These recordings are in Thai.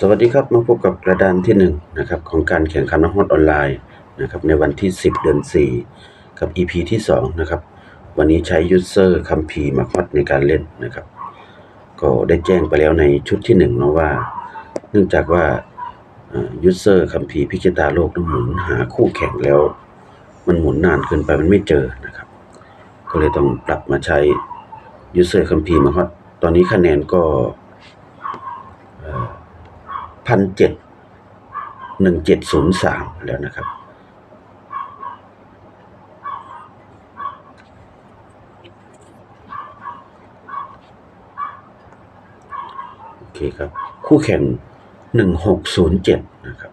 สวัสดีครับมาพบกับกระดานที่หนึ่งนะครับของการแข่งขันน้ำฮอดออนไลน์นะครับในวันที่ 10 เดือน 4 กับ EP ที่2นะครับวันนี้ใช้ยูเซอร์คัมพีมาฮอดในการเล่นนะครับ ก็ได้แจ้งไปแล้วในชุดที่1เนาะว่า เนื่องจากว่ายูเซอร์คัมพีพิจิตาโลกนั้นหมุนหาคู่แข่งแล้ว มันหมุนนานเกินไปมันไม่เจอนะครับ ก็เลยต้องปรับมาใช้ยูเซอร์คัมพีมาฮอดตอนนี้คะแนนก็ พันเจ็ดหนึ่งเจ็ดศูนย์สามแล้วนะครับ โอเคครับ คู่แข่งหนึ่งหกศูนย์เจ็ดนะครับ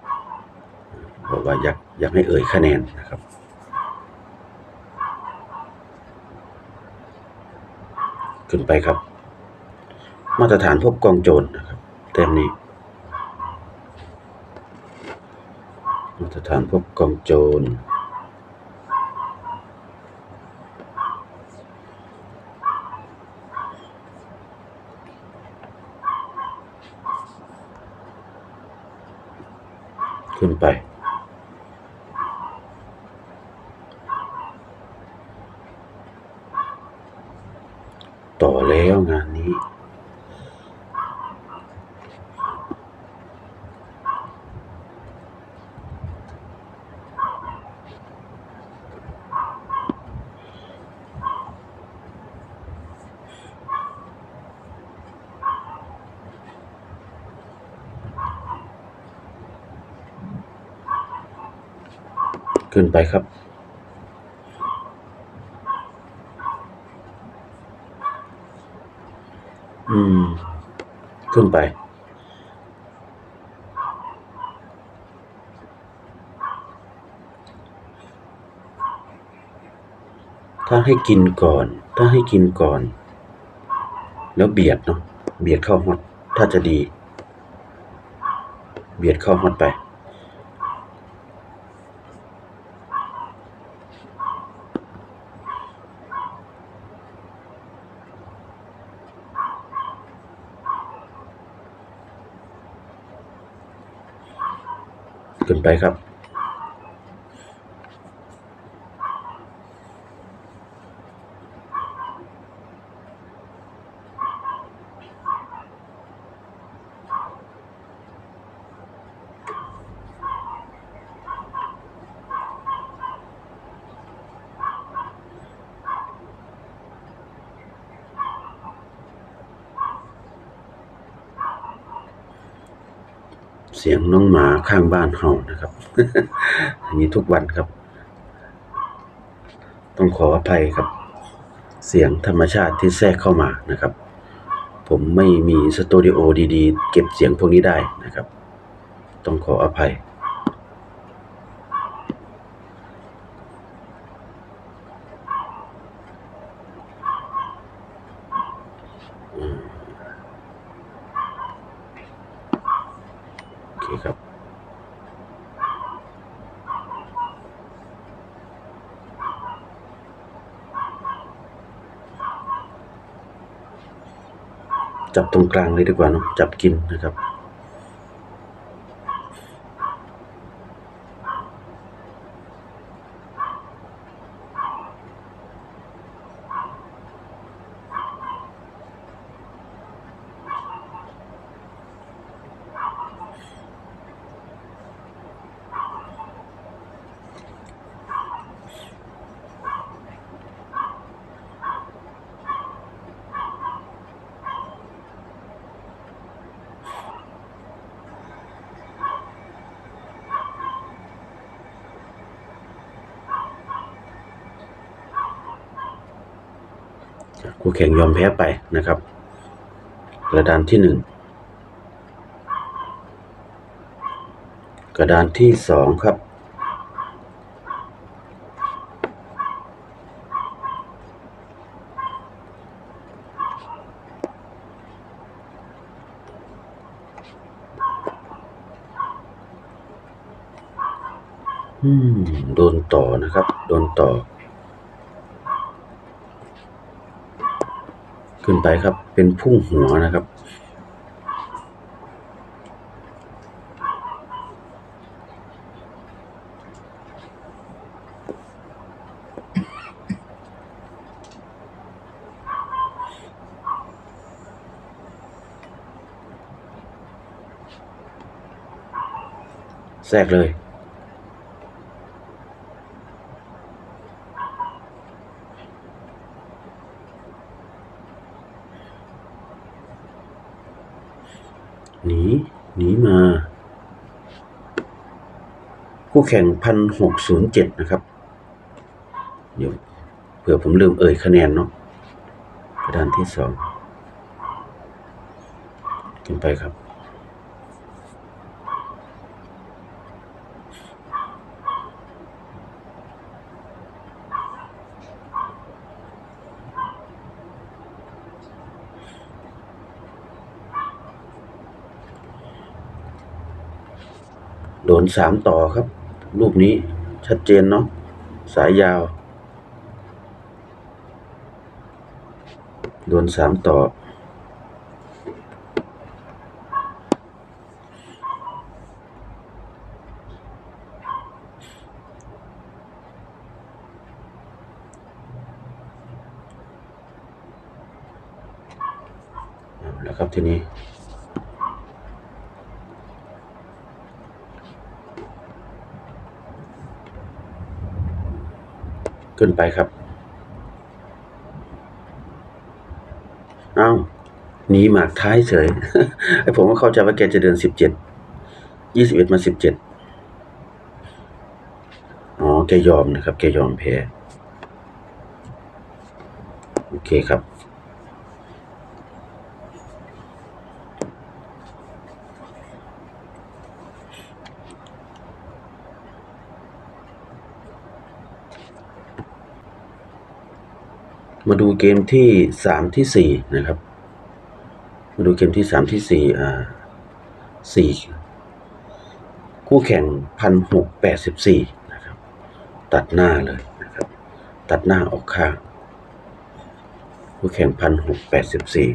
บอกว่าอยากอยากให้เอ่ยคะแนนนะครับขึ้นไปครับ มาตรฐานพบกองโจรนะครับ เต็มนี้ มาตรฐานพบกองโจร ขึ้นไป ต่อแล้วงานนี้ ขึ้นไปครับ อืม ขึ้นไป ถ้าให้กินก่อน ถ้าให้กินก่อน แล้วเบียดเนาะ เบียดเข้าฮอต ถ้าจะดี เบียดเข้าฮอตไป ขึ้นไปครับ สียงน้องหมาข้างบ้านเห่านะครับ อย่างนี้ทุกวันครับ ต้องขออภัยครับ เสียงธรรมชาติที่แทรกเข้ามานะครับ ผมไม่มีสตูดิโอดีๆ เก็บเสียงพวกนี้ได้นะครับ ต้องขออภัย จับตรงกลางเลยดีกว่าเนาะจับกินนะครับ คู่แข่งยอมแพ้ไปนะครับกระดานที่หนึ่งกระดานที่สองครับอืมโดนต่อนะครับ โดนต่อ ขึ้นไปครับ เป็นพุ่งหัวนะครับ แทรกเลย แข่งพันหกศูนย์เจ็ดนะครับ เดี๋ยวเผื่อผมลืมเอ่ยคะแนนเนาะกระดานที่สองขึ้นไปครับโดนสามต่อครับ รูปนี้ชัดเจนเนาะสายยาวโดนสามต่อ แล้วครับทีนี้ ขึ้นไปครับอ้าวหนีหมากท้ายเฉยไอผมก็เข้าใจว่าแกจะเดินสิบเจ็ดยี่สิบเอ็ดมาสิบเจ็ดอ๋อแกยอมนะครับ แกยอมแพ้ โอเคครับ มาดูเกมที่สามที่สี่นะครับ มาดูเกมที่สามที่สี่อ่าสี่คู่แข่งพันหกแปดสิบสี่นะครับ ตัดหน้าเลยนะครับ ตัดหน้าออกข้าง คู่แข่งพันหกแปดสิบสี่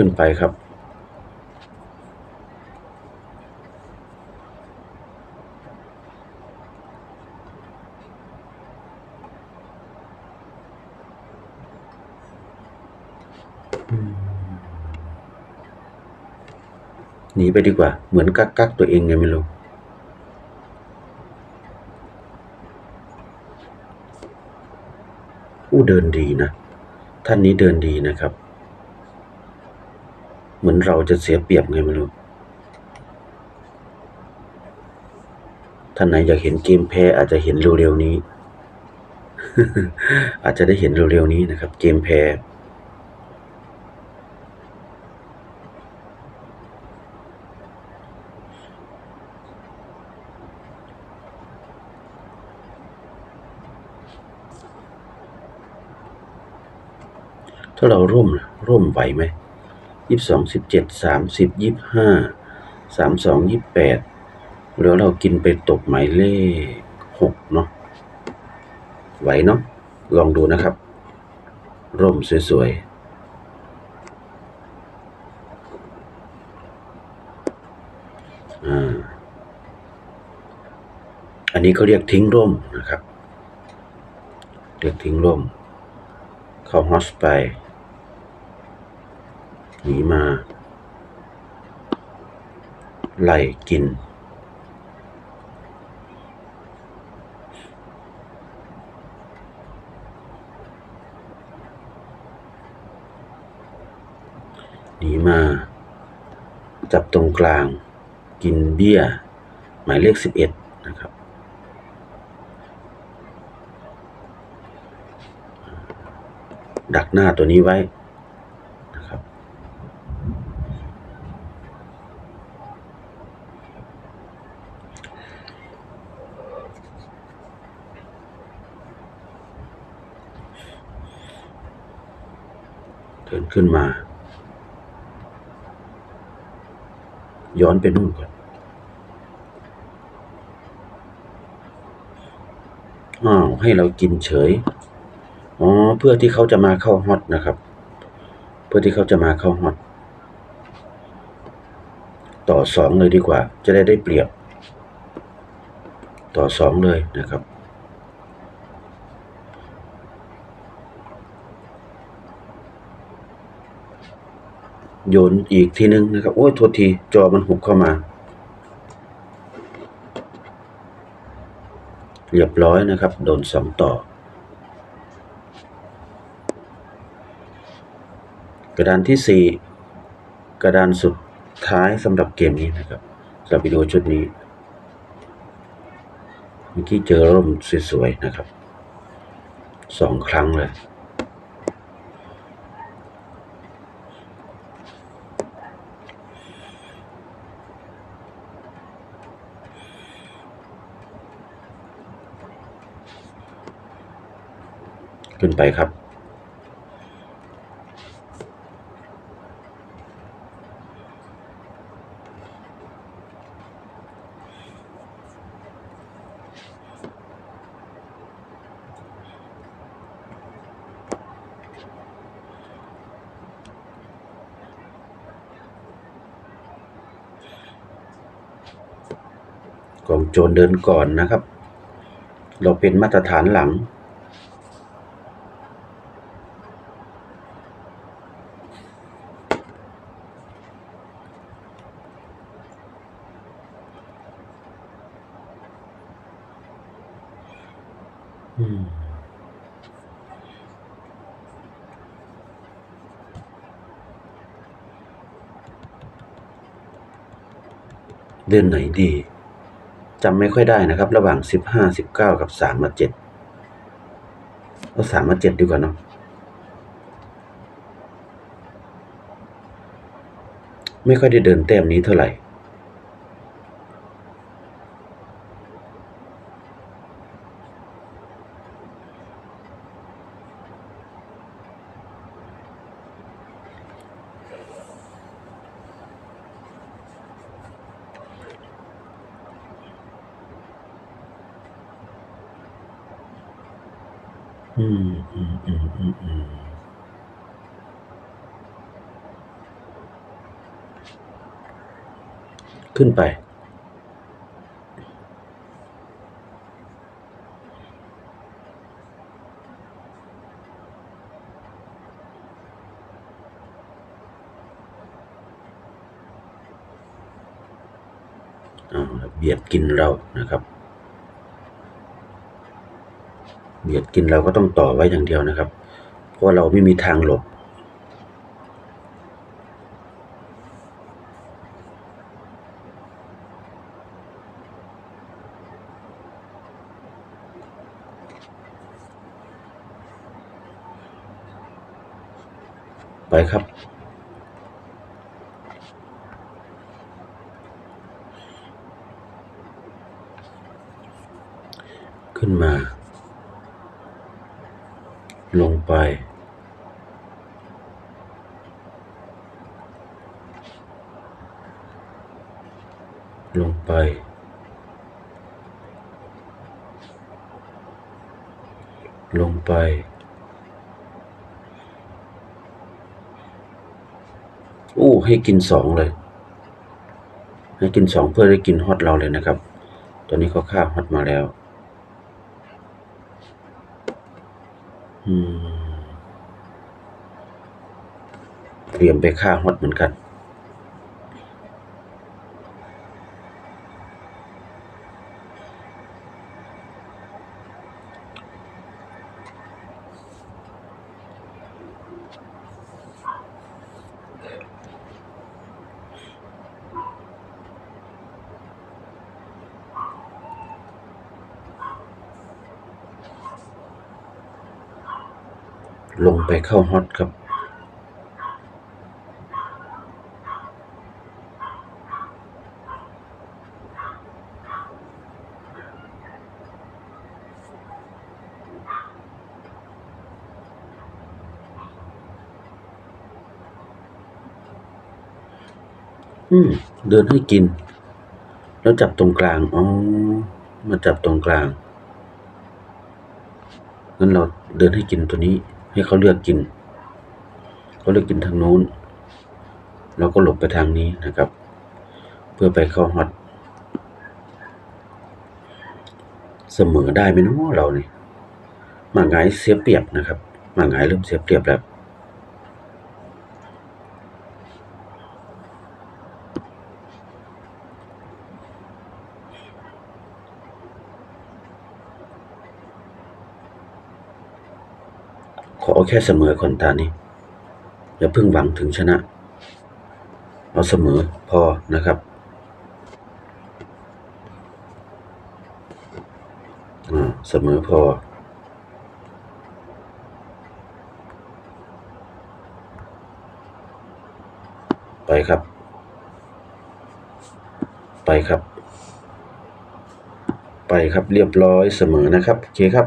ขึ้นไปครับ หนีไปดีกว่า เหมือนกักกักตัวเองไงไม่รู้อู้เดินดีนะ ท่านนี้เดินดีนะครับ มือนเราจะเสียเปรียบไงไม่รู้ท่านไหนอยากเห็นเกมแพ้อาจจะเห็นเร็วๆนี้ อาจจะได้เห็นเร็วๆนี้นะครับ เกมแพ้ถ้าเราร่วมร่วมไหวไหม ยี่สิบสองสิบเจ็ดสามสิบยี่สิบห้าสามสองยี่สิบแปดแล้วเรากินไปตกหมายเลขหกเนาะไหวเนาะลองดูนะครับ ร่มสวยๆอันนี้เขาเรียกทิ้งร่มนะครับ เรียกทิ้งร่ม เข้าฮอสไป หนีมาไล่กิน หนีมา จับตรงกลาง กินเบี้ย หมายเลขสิบเอ็ดนะครับดักหน้าตัวนี้ไว้ ขึ้นมา ย้อนไปนู่นก่อนอ้าวให้เรากินเฉย อ๋อ เพื่อที่เขาจะมาเข้าฮอตนะครับ เพื่อที่เขาจะมาเข้าฮอต ต่อสองเลยดีกว่า จะได้ได้เปรียบ ต่อสองเลยนะครับ โยนอีกทีนึงนะครับ โอ้ยโทษที จอมันหุบเข้ามา เรียบร้อยนะครับ โดนสองต่อ กระดานที่สี่กระดานสุดท้ายสำหรับเกมนี้นะครับสำหรับวิดีโอชุดนี้เมื่อกี้เจอร่มสวยๆนะครับสองครั้งเลย ขึ้นไปครับ กองโจรเดินก่อนนะครับ เราเป็นมาตรฐานหลัง อืม เดื อนไหนดีจำไม่ค่อยได้นะครับ ระหว่างสิบห้าสิบเก้ากับสามมาเจ็ดเอาสามมาเจ็ดดีกว่าเนาะไม่ค่อยได้เดินเต็มนี้เท่าไหร่ อืมอืมอืมอืมอืมขึ้นไปเอาละเบียดกินเรานะครับ เบียดกินเราก็ต้องต่อไว้อย่างเดียวนะครับ เพราะเราไม่มีทางหลบ ไปครับขึ้นมา ลงไปลงไป ลงไป อู้ให้กินสองเลย ให้กินสองเพื่อได้กินฮอตเราเลยนะครับ ตอนนี้เขาฆ่าฮอตมาแล้ว อืม เตรียมไปฆ่าฮอตเหมือนกัน ลงไปเข้าฮอตครับ อืม เดินให้กิน แล้วจับตรงกลาง อ๋อ มาจับตรงกลาง งั้นเราเดินให้กินตัวนี้ ให้เขาเลือกกิน เขาเลือกกินทางนู้น เราก็หลบไปทางนี้นะครับ เพื่อไปเข้าฮอตเสมอได้ไหมน้อเราเนี่ยหมาไงเสียเปรียบนะครับหมาไงเริ่มเสียเปรียบแล้ว ขอแค่เสมอก่อนตานี้ อย่าเพิ่งหวังถึงชนะ เอาเสมอพอนะครับอ่าเสมอพอ ไปครับ ไปครับ ไปครับเรียบร้อยเสมอนะครับ โอเคครับ